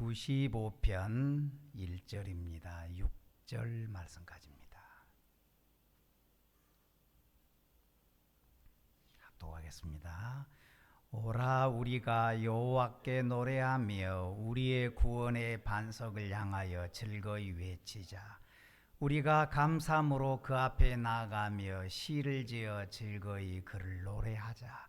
95편 1절입니다. 6절 말씀까지입니다. 합독하겠습니다. 오라 우리가 여호와께 노래하며 우리의 구원의 반석을 향하여 즐거이 외치자. 우리가 감사함으로 그 앞에 나가며 시를 지어 즐거이 그를 노래하자.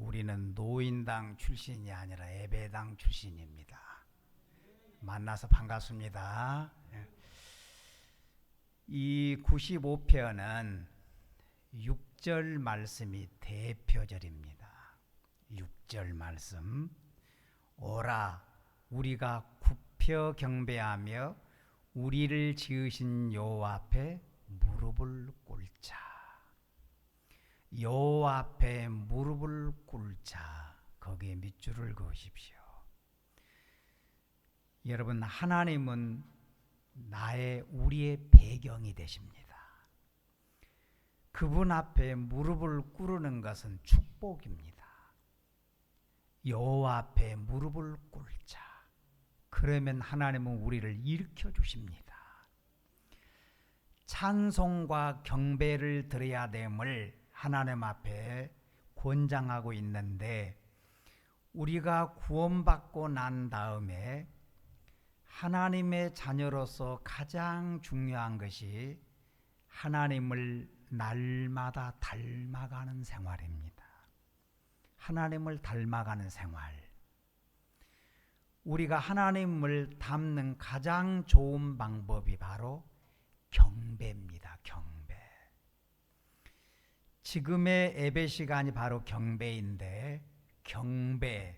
우리는 노인당 출신이 아니라 예배당 출신입니다. 만나서 반갑습니다. 예. 이 95편은 6절 말씀이 대표절입니다. 6절 말씀. 오라 우리가 굽혀 경배하며 우리를 지으신 여호와 앞에 무릎을 꿇자. 여호와 앞에 무릎을 꿇자. 거기에 밑줄을 그으십시오. 여러분 하나님은 나의 우리의 배경이 되십니다. 그분 앞에 무릎을 꿇는 것은 축복입니다. 여호와 앞에 무릎을 꿇자. 그러면 하나님은 우리를 일으켜 주십니다. 찬송과 경배를 드려야 됨을 하나님 앞에 권장하고 있는데 우리가 구원받고 난 다음에 하나님의 자녀로서 가장 중요한 것이 하나님을 날마다 닮아가는 생활입니다. 하나님을 닮아가는 생활. 우리가 하나님을 닮는 가장 좋은 방법이 바로 경배입니다. 경배. 지금의 예배 시간이 바로 경배인데 경배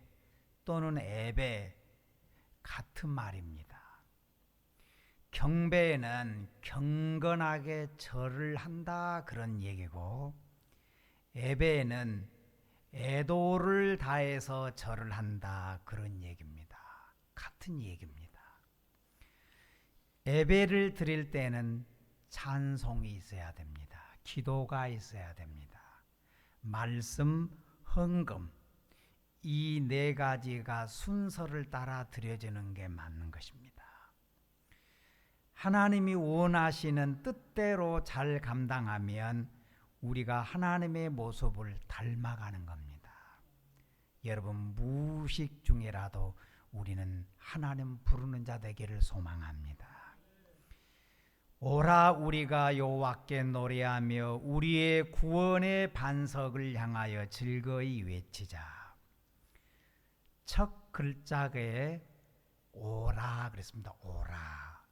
또는 예배 같은 말입니다. 경배에는 경건하게 절을 한다 그런 얘기고 예배에는 애도를 다해서 절을 한다 그런 얘기입니다. 같은 얘기입니다. 예배를 드릴 때는 찬송이 있어야 됩니다. 기도가 있어야 됩니다. 말씀, 헌금 이 네 가지가 순서를 따라 드려지는 게 맞는 것입니다. 하나님이 원하시는 뜻대로 잘 감당하면 우리가 하나님의 모습을 닮아가는 겁니다. 여러분 무식 중에라도 우리는 하나님 부르는 자 되기를 소망합니다. 오라 우리가 여호와께 노래하며 우리의 구원의 반석을 향하여 즐거이 외치자. 첫 글자에 오라 그랬습니다. 오라.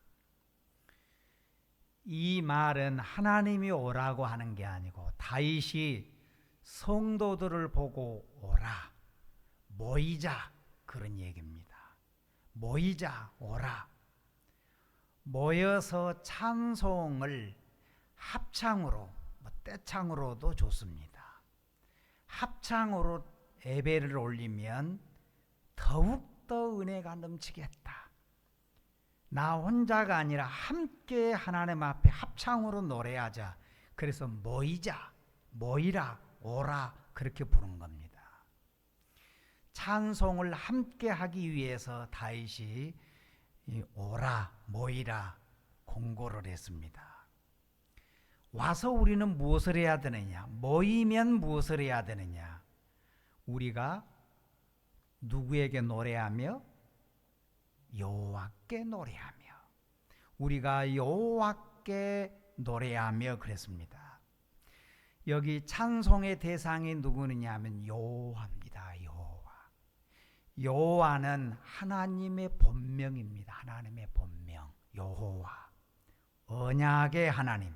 이 말은 하나님이 오라고 하는 게 아니고 다윗이 성도들을 보고 오라 모이자 그런 얘기입니다. 모이자 오라 모여서 찬송을 합창으로 뭐 떼창으로도 좋습니다. 합창으로 예배를 올리면 더욱 더 은혜가 넘치겠다. 나 혼자가 아니라 함께 하나님 앞에 합창으로 노래하자. 그래서 모이자, 모이라, 오라 그렇게 부른 겁니다. 찬송을 함께 하기 위해서 다윗이 오라, 모이라 공고를 했습니다. 와서 우리는 무엇을 해야 되느냐? 모이면 무엇을 해야 되느냐? 우리가 누구에게 노래하며 여호와께 노래하며 우리가 여호와께 노래하며 그랬습니다. 여기 찬송의 대상이 누구느냐 하면 여호와입니다. 여호와. 여호와는 하나님의 본명입니다. 하나님의 본명. 여호와. 언약의 하나님.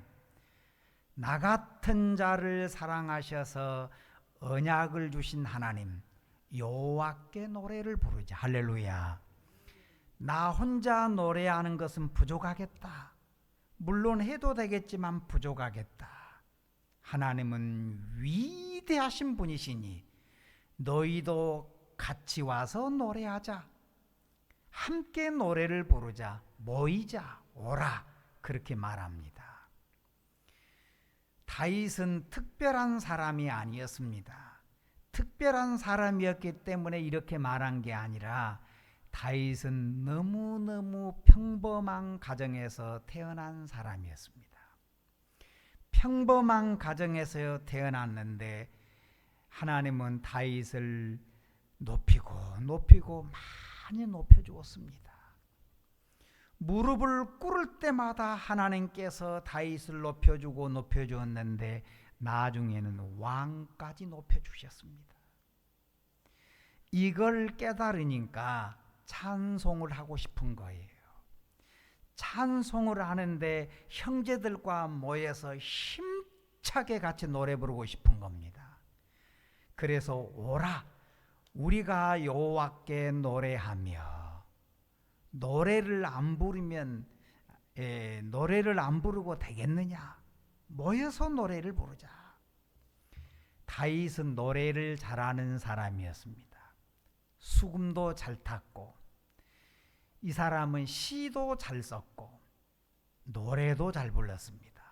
나 같은 자를 사랑하셔서 언약을 주신 하나님 여호와께 노래를 부르자 할렐루야. 나 혼자 노래하는 것은 부족하겠다. 물론 해도 되겠지만 부족하겠다. 하나님은 위대하신 분이시니 너희도 같이 와서 노래하자. 함께 노래를 부르자. 모이자. 오라. 그렇게 말합니다. 다윗은 특별한 사람이 아니었습니다. 특별한 사람이었기 때문에 이렇게 말한 게 아니라 다윗은 너무너무 평범한 가정에서 태어난 사람이었습니다. 평범한 가정에서 태어났는데 하나님은 다윗을 높이고 높이고 많이 높여 주었습니다. 무릎을 꿇을 때마다 하나님께서 다윗을 높여 주고 높여 주었는데 나중에는 왕까지 높여 주셨습니다. 이걸 깨달으니까 찬송을 하고 싶은 거예요. 찬송을 하는데 형제들과 모여서 힘차게 같이 노래 부르고 싶은 겁니다. 그래서 오라 우리가 여호와께 노래하며 노래를 안 부르면 에, 노래를 안 부르고 되겠느냐? 모여서 노래를 부르자. 다윗은 노래를 잘하는 사람이었습니다. 수금도 잘 탔고 이 사람은 시도 잘 썼고 노래도 잘 불렀습니다.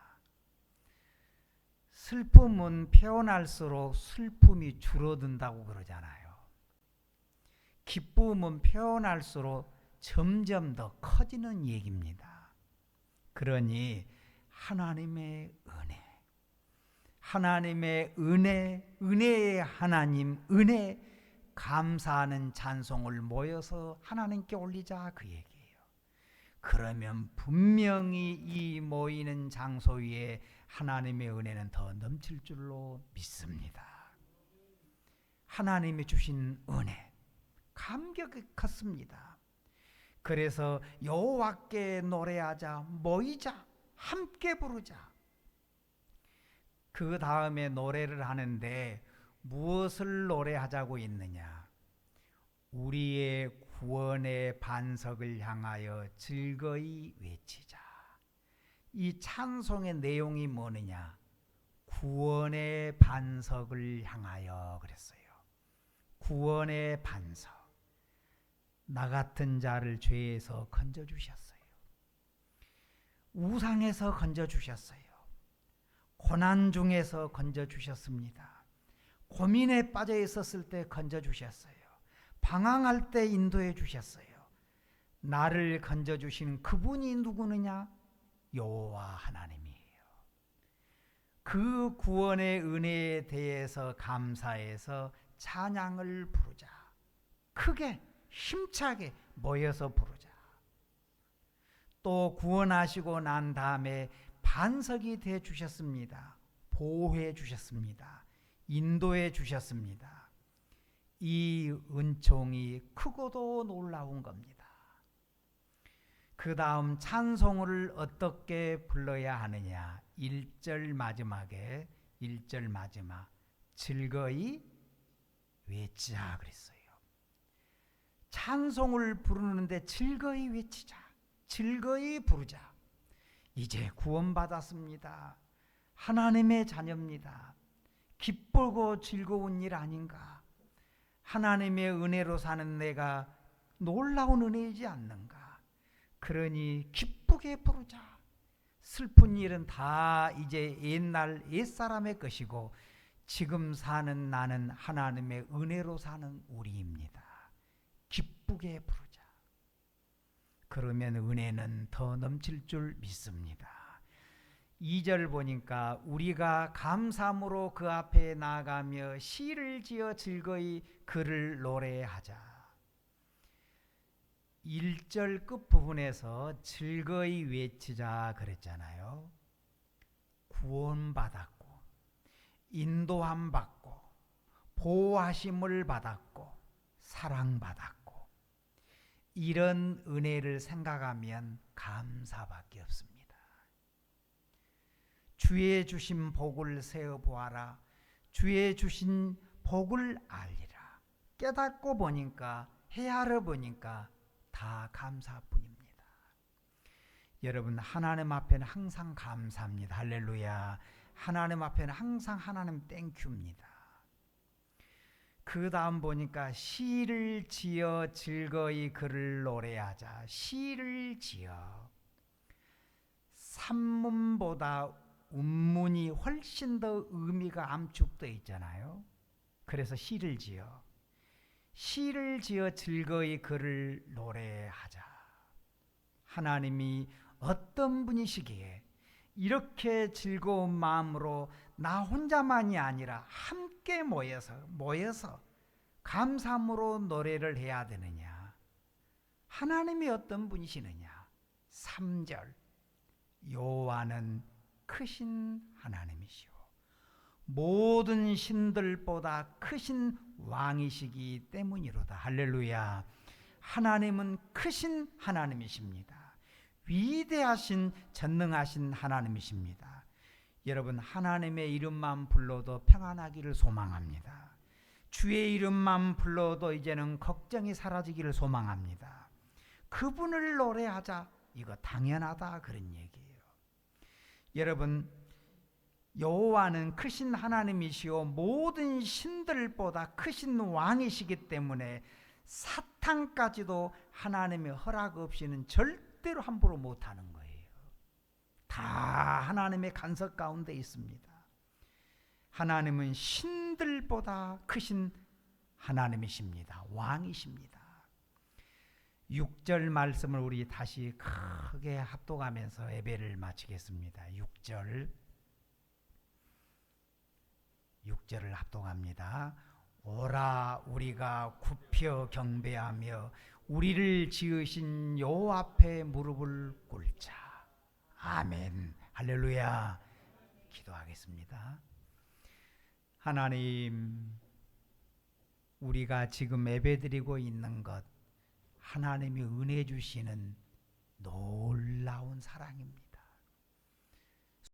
슬픔은 표현할수록 슬픔이 줄어든다고 그러잖아요. 기쁨은 표현할수록 점점 더 커지는 얘기입니다. 그러니 하나님의 은혜, 하나님의 은혜, 은혜의 하나님, 은혜, 감사하는 찬송을 모여서 하나님께 올리자 그 얘기예요. 그러면 분명히 이 모이는 장소 위에 하나님의 은혜는 더 넘칠 줄로 믿습니다. 하나님이 주신 은혜 감격이 컸습니다. 그래서 여호와께 노래하자 모이자 함께 부르자. 그 다음에 노래를 하는데 무엇을 노래하자고 있느냐? 우리의 구원의 반석을 향하여 즐거이 외치자. 이 찬송의 내용이 뭐느냐? 구원의 반석을 향하여 그랬어요. 구원의 반석. 나 같은 자를 죄에서 건져 주셨어요. 우상에서 건져 주셨어요. 고난 중에서 건져 주셨습니다. 고민에 빠져 있었을 때 건져 주셨어요. 방황할 때 인도해 주셨어요. 나를 건져 주신 그분이 누구느냐? 여호와 하나님이에요. 그 구원의 은혜에 대해서 감사해서 찬양을 부르자. 크게 힘차게 모여서 부르자. 또 구원하시고 난 다음에 반석이 돼 주셨습니다. 보호해 주셨습니다. 인도해 주셨습니다. 이 은총이 크고도 놀라운 겁니다. 그 다음 찬송을 어떻게 불러야 하느냐? 1절 마지막에 1절 마지막 즐거이 외치자 그랬어요. 찬송을 부르는데 즐거이 외치자. 즐거이 부르자. 이제 구원받았습니다. 하나님의 자녀입니다. 기쁘고 즐거운 일 아닌가? 하나님의 은혜로 사는 내가 놀라운 은혜이지 않는가? 그러니 기쁘게 부르자. 슬픈 일은 다 이제 옛날 옛사람의 것이고 지금 사는 나는 하나님의 은혜로 사는 우리입니다. 기쁘게 부르자. 그러면 은혜는 더 넘칠 줄 믿습니다. 2절 보니까 우리가 감사함으로 그 앞에 나가며 시를 지어 즐거이 그를 노래하자. 1절 끝부분에서 즐거이 외치자 그랬잖아요. 구원받았고 인도함 받고 보호하심을 받았고 사랑받았고 이런 은혜를 생각하면 감사밖에 없습니다. 주의 주신 복을 세어 보아라. 주의 주신 복을 알리라. 깨닫고 보니까 헤아려 보니까 다 감사뿐입니다. 여러분 하나님 앞에는 항상 감사합니다. 할렐루야. 하나님 앞에는 항상 하나님 땡큐입니다. 그 다음 보니까 시를 지어 즐거이 그를 노래하자. 시를 지어 산문보다 운문이 훨씬 더 의미가 암축되어 있잖아요. 그래서 시를 지어 시를 지어 즐거이 그를 노래하자. 하나님이 어떤 분이시기에 이렇게 즐거운 마음으로 나 혼자만이 아니라 함께 모여서 모여서 감사함으로 노래를 해야 되느냐? 하나님이 어떤 분이시느냐? 3절 여호와는 크신 하나님이시오. 모든 신들보다 크신 왕이시기 때문이로다. 할렐루야. 하나님은 크신 하나님이십니다. 위대하신 전능하신 하나님이십니다. 여러분 하나님의 이름만 불러도 평안하기를 소망합니다. 주의 이름만 불러도 이제는 걱정이 사라지기를 소망합니다. 그분을 노래하자 이거 당연하다 그런 얘기예요. 여러분 여호와는 크신 하나님이시오 모든 신들보다 크신 왕이시기 때문에 사탄까지도 하나님의 허락 없이는 절대로 함부로 못하는 거예요. 다 하나님의 간섭 가운데 있습니다. 하나님은 신들보다 크신 하나님이십니다. 왕이십니다. 6절 말씀을 우리 다시 크게 합독하면서 예배를 마치겠습니다. 6절 6절을 합독합니다. 오라 우리가 굽혀 경배하며 우리를 지으신 여호와 앞에 무릎을 꿇자. 아멘. 할렐루야. 기도하겠습니다. 하나님 우리가 지금 예배드리고 있는 것 하나님이 은혜 주시는 놀라운 사랑입니다.